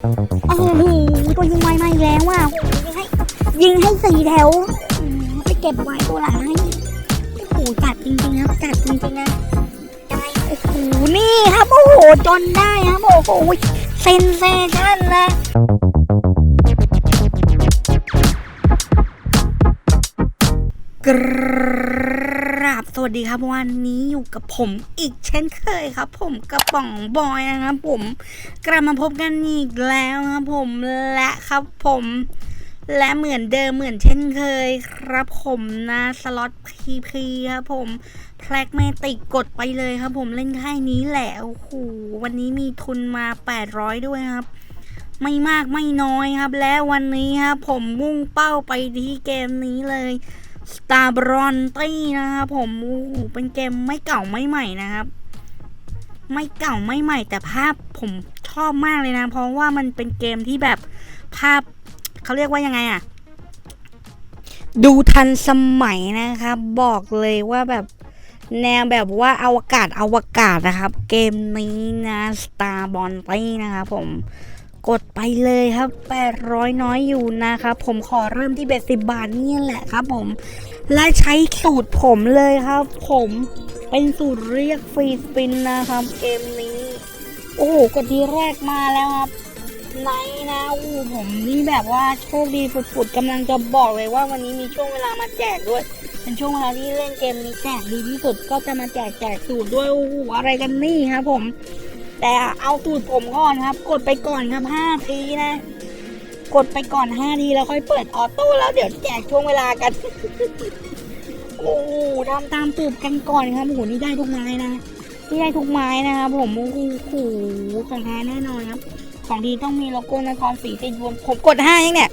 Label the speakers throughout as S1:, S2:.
S1: โอ้โหตัวยิงไวมาอีกแล้วอะยิงให้สี่แถวไปเก็บไว้ตัวหลังให้โอ้โหจัดจริงๆครับจัดจริงๆนะโอ้โหนี่ครับโอ้โหจนได้ครับโอ้โหเซนเซชั่นนะกราบส วัสดีครับวันนี้อยู่กับผมอีกเช่นเคยครับ ผมกระป๋องบอยนะครับผมกลับมาพบกันอีกแล้วครับผมและครับผม และเหมือนเดิมเหมือนเช่นเคยครับผมนะสล็อตพีพีครับผมแพลกแมติกกดไปเลยครับ ผมเล่นค่ายนี้แหละโอ้โหวันนี้มีทุนมา 800 ด้วยครับ ไม่มากไม่น้อยครับ และวันนี้ครับผมมุ่งเป้าไปที่เกมนี้เลย Star b r o n t y นะครับผมโอ้เป็นเกมไม่เก่าไม่ใหม่นะครับ ไม่เก่าไม่ใหม่ แต่ภาพผมชอบมากเลยนะ เพราะว่ามันเป็นเกมที่แบบภาพเขาเรียกว่ายังไงอะดูทันสมัยนะครับ บอกเลยว่าแบบแนวแบบว่าอวกาศอวกาศนะครับ เกมนี้นะ Star b o n t นะครับผม กดไปเลยครับ 800 น้อยอยู่นะครับ ผมขอเริ่มที่เบ็ดสิบบาทนี่แหละครับ ผม และใช้สูตรผมเลยครับ ผมเป็นสูตรเรียกฟรีสปินนะครับ เกมนี้ โอ้โหกดทีแรกมาแล้วครับไนนะโอ้ผมนี่แบบว่าโชคดีฝุดๆกำลังจะบอกเลยว่าวันนี้มีช่วงเวลามาแจกด้วย เป็นช่วงเวลาที่เล่นเกมนี้แจกดีที่สุดก็จะมาแจกแจกสูตรด้วยโอ้อะไรกันนี่ครับผม แต่เอาสูตรผมก่อนครับ กดไปก่อนครับ5ทีนะ กดไปก่อน5ทีแล้วค่อยเปิดออโต้แล้วเดี๋ยวแจกช่วงเวลากัน โอ้โหทำตามสูตรกันก่อนครับโอ้โหนี่ได้ทุกไม้นะนี่ได้ทุกไม้นะครับผมโอ้โหของแท้แน่นอนครับ ของดีต้องมีโลโก้นครศรีติดบนผมกดห้ายังเนี่ย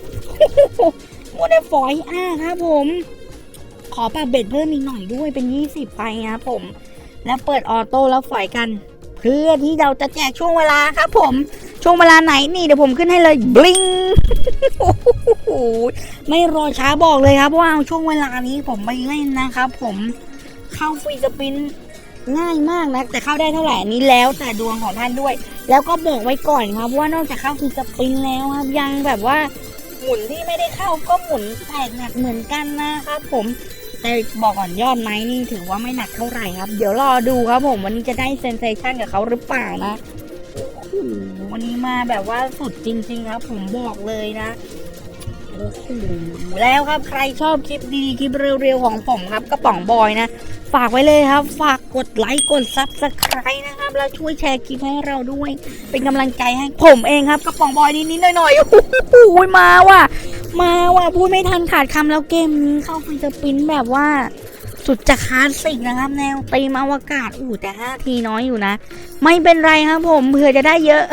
S1: โมเดลฟอยอ้าครับผม ขอปรับเบ็ดเพิ่มอีกหน่อยด้วยเป็น20ไปนะครับผม แล้วเปิดออโต้แล้วฝอยกัน พื่อที่เราจะแจกช่วงเวลาครับผมช่วงเวลาไหนนี่เดี๋ยวผมขึ้นให้เลยบลิงโอ้โหไม่รอช้าบอกเลยครับว่าช่วงเวลานี้ผมไปเล่นนะครับผมเข้าฟรีสปินง่ายมากนะแต่เข้าได้เท่าไหร่นนี้แล้วแต่ดวงของท่านด้วย แล้วก็บอกไว้ก่อนครับว่านอกจากเข้าฟรีสปินแล้วครับยังแบบว่าหมุนที่ไม่ได้เข้าก็หมุนแตกหนักเหมือนกันนะครับผม แต่บอกก่อนยอดไม้นี่ถือว่าไม่หนักเท่าไหร่ครับ เดี๋ยวรอดูครับผมวันนี้จะได้เซนเซชันกับเขาหรือเปล่านะโอ้วันนี้มาแบบว่าสุดจริง ๆ ครับ ผมบอกเลยนะโอ้โหแล้วครับใครชอบคลิปดีคลิปเร็วๆของผมครับกระป๋องบอยนะ ฝากไว้เลยครับ ฝากกดไลค์กดซับสไครต์นะครับ แล้วช่วยแชร์คลิปให้เราด้วย เป็นกำลังใจให้ผมเองครับกระป๋องบอยนิดๆหน่อยๆโอ้โหมาว่ะ มาว่ะพูดไม่ทันขาดคำแล้วเกมนี้เข้าฟิสปินแบบว่า สุดจะคลาสสิกนะครับ แนวตีมอวกาศอู้แต่ห้าทีน้อยอยู่นะ ไม่เป็นไรครับผมเผื่อจะได้เยอะ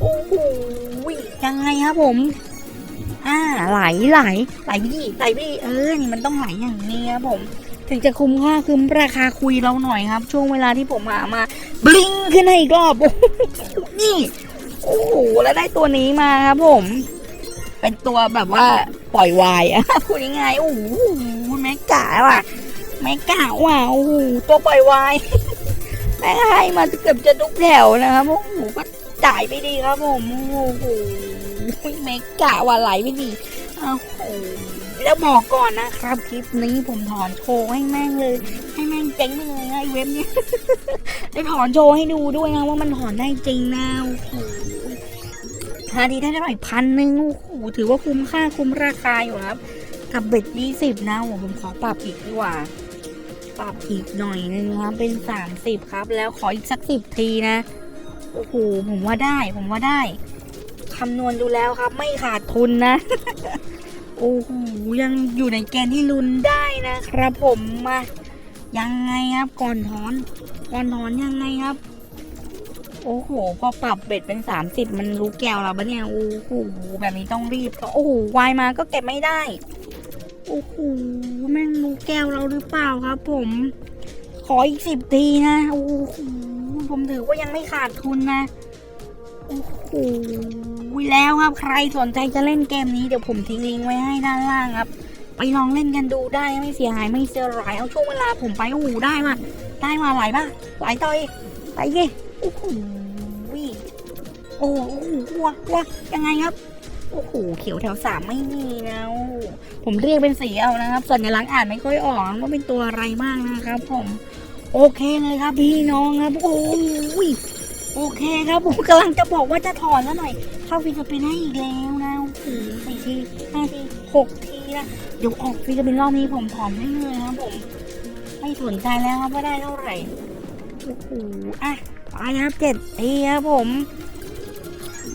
S1: โอ้โหยังไงครับผม อ่าไหลไหลไหลพี่ไหลพี่เออนี่มันต้องไหลอย่างนี้ครับผม ถึงจะคุ้มค่าคุ้มราคาคุยเราหน่อยครับ ช่วงเวลาที่ผมหามาบลิงขึ้นให้อีกรอบนี่โอ้โหแล้วได้ตัวนี้มาครับผม เป็นตัวแบบว่าปล่อยวายอะพูดยังไงโอ้โหแม่กาว่ะแม่กาว่ะโอ้โหตัวปล่อยวายแม่ให้มาเกือบจะทุกแถวนะครับโอ้โหก็จ่ายไปดีครับผมโอ้โหแม่กาว่ะไหลไม่ดีโอ้โหแล้วบอกก่อนนะครับ คลิปนี้ผมถอนโชว์ให้แม่งเลย ให้แม่งเจ๊งไปเลยไอ้เว็บเนี้ยได้ถอนโชว์ให้ดูด้วยนะว่ามันถอนได้จริงนะโอ้โห หาทีได้เท่าไหร่พันหนึ่งโอ้โหถือว่าคุ้มค่าคุ้มราคาอยู่ครับ กับเบ็ดยี่สิบนะโอ้ผมขอปรับอีกดีกว่า ปรับอีกหน่อยนึงครับ เป็นสามสิบครับ แล้วขออีกสักสิบทีนะ โอ้โหผมว่าได้ ผมว่าได้คำนวณดูแล้วครับ ไม่ขาดทุนนะ โอ้โหยังอยู่ในแกนที่ลุ้นได้นะครับผมมายังไงครับก่อนถอนก่อนถอนยังไงครับ โอ้โห พอปรับเบ็ดเป็นสามสิบมันรู้แก้วเราปะเนี่ย โอ้โห แบบนี้ต้องรีบก็โอ้โห วายมาก็เก็บไม่ได้ โอ้โห แม่งรู้แก้วเราหรือเปล่าครับ ผม ขออีกสิบทีนะ โอ้โห ผมถือว่ายังไม่ขาดทุนนะ โอ้โห แล้วครับ ใครสนใจจะเล่นเกมนี้เดี๋ยวผมทิ้งลิงก์ไว้ให้ด้านล่างครับ ไปลองเล่นกันดูได้ไม่เสียหายไม่เสียหาย เอาช่วงเวลาผมไป โอ้โห ได้มา ได้มาหลายป่ะ หลายต่อยไปเกโอ้โห โอ้โหวัววัวยังไงครับ โอ้โห เขียวแถวสามไม่มีนะผมเรียกเป็นสีเอานะครับ สัญลักษณ์อ่านไม่ค่อยออกว่าเป็นตัวอะไรบ้างนะครับ ผม โอเคเลยครับ พี่น้องครับ โอ้ยโอเคครับผมกำลังจะบอกว่าจะถอนแล้วหน่อย เข้าฟิลิปปินส์ให้อีกแล้วนะโอ้โหสี่ทีห้าทีหกทีนะเดี๋ยวออกฟิลิปปินส์รอบนี้ผมถอนให้เลยครับผมไม่สนใจแล้วครับว่าได้เท่าไหร่โอ้โหอะไปครับเจ็ดทีครับผม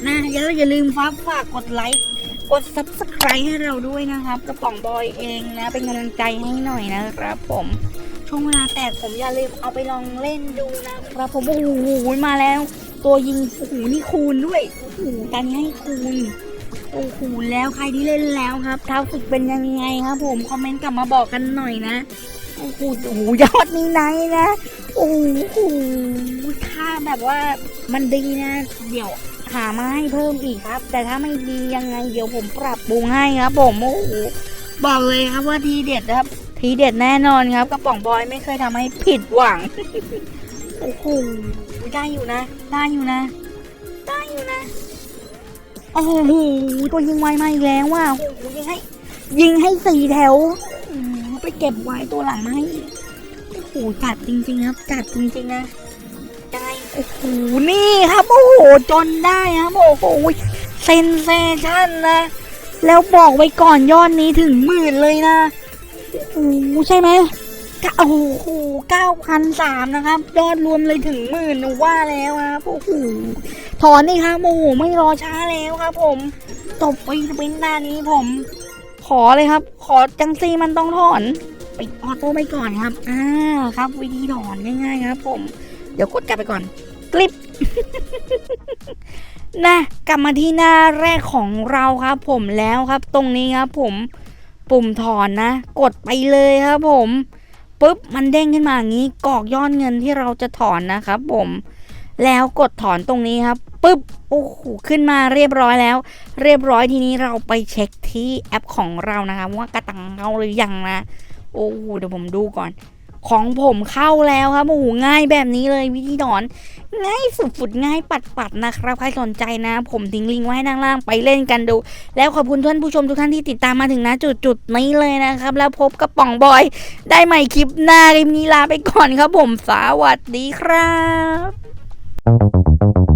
S1: นะอย่าอย่าลืมฟักฝากกดไลค์ กด subscribe ให้เราด้วยนะครับ กระป๋องบอยเองนะ เป็นกำลังใจให้หน่อยนะครับผมช่วงเวลาแตกผมอย่าลืมเอาไปลองเล่นดูนะครับผมโอ้โหมาแล้ว ตัวยิงโอ้โหนี่คูณด้วยโอ้โหตอนนี้ให้คูณโอ้โหแล้วใครที่เล่นแล้วครับเท้าฝึกเป็นยังไงครับ ผมคอมเมนต์กลับมาบอกกันหน่อยนะโอ้โหโอ้โหยอดนี้ไหนนะโอ้โหถ้าแบบว่ามันดีนะ เดี๋ยว หามาให้เพิ่มอีกครับ แต่ถ้าไม่ดียังไงเดี๋ยวผมปรับปรุงให้ครับผมโอ้โหบอกเลยครับว่าทีเด็ดครับ ทีเด็ดแน่นอนครับกระป๋องบอยไม่เคยทำให้ผิดหวังโอ้โหได้อยู่นะ ได้อยู่นะ ได้อยู่นะโอ้โหตัวยิงไวมาอีกแล้วว่ะโอ้โหยิงให้ ยิงให้สี่แถวไปเก็บไว้ตัวหลังมาให้อีกโอ้โหจัดจริง ๆ ครับจัดจริง ๆ นะ โอ้โหนี่ครับโอ้โหจนได้ครับโอ้โหเซนเซชันนะ แล้วบอกไว้ก่อนยอดนี้ถึงหมื่นเลยนะโอ้โหใช่ไหมกะโอ้โหเก้าพันสามนะครับ ยอดรวมเลยถึงหมื่นหนูว่าแล้วครับโอ้โหถอนนี่ครับโอ้โหไม่รอช้าแล้วครับ ผมตบไปเป็นหน้านี้ผม ขอเลยครับ ขอจังซีมันต้องถอนปิดออโต้ไปก่อนครับ อ่า ครับ วิธีถอนง่ายๆครับ ผม เดี๋ยวกดกลับไปก่อนคลิปนะกลับมาที่หน้าแรกของเราครับ ผมแล้วครับ ตรงนี้ครับ ผมปุ่มถอนนะ กดไปเลยครับ ผมปุ๊บมันเด้งขึ้นมาอย่างนี้กรอกยอดเงินที่เราจะถอนนะครับ ผม แล้วกดถอนตรงนี้ครับปุ๊บโอ้โหขึ้นมาเรียบร้อยแล้ว เรียบร้อยทีนี้เราไปเช็คที่แอปของเรานะคะว่ากระตังเข้าหรือยังนะโอ้โหเดี๋ยวผมดูก่อน ของผมเข้าแล้วครับโอ้โหง่ายแบบนี้เลยวิธีถอน ง่ายสุดๆง่ายปัดๆนะครับ ใครสนใจนะ ผมทิ้งลิงก์ไว้ให้ด้านล่างไปเล่นกันดู แล้วขอบคุณท่านผู้ชมทุกท่านที่ติดตามมาถึงนะจุดๆนี้เลยนะครับ แล้วพบกับป่องบอย ได้ใหม่คลิปหน้าคลิปนี้ลาไปก่อนครับผมสวัสดีครับ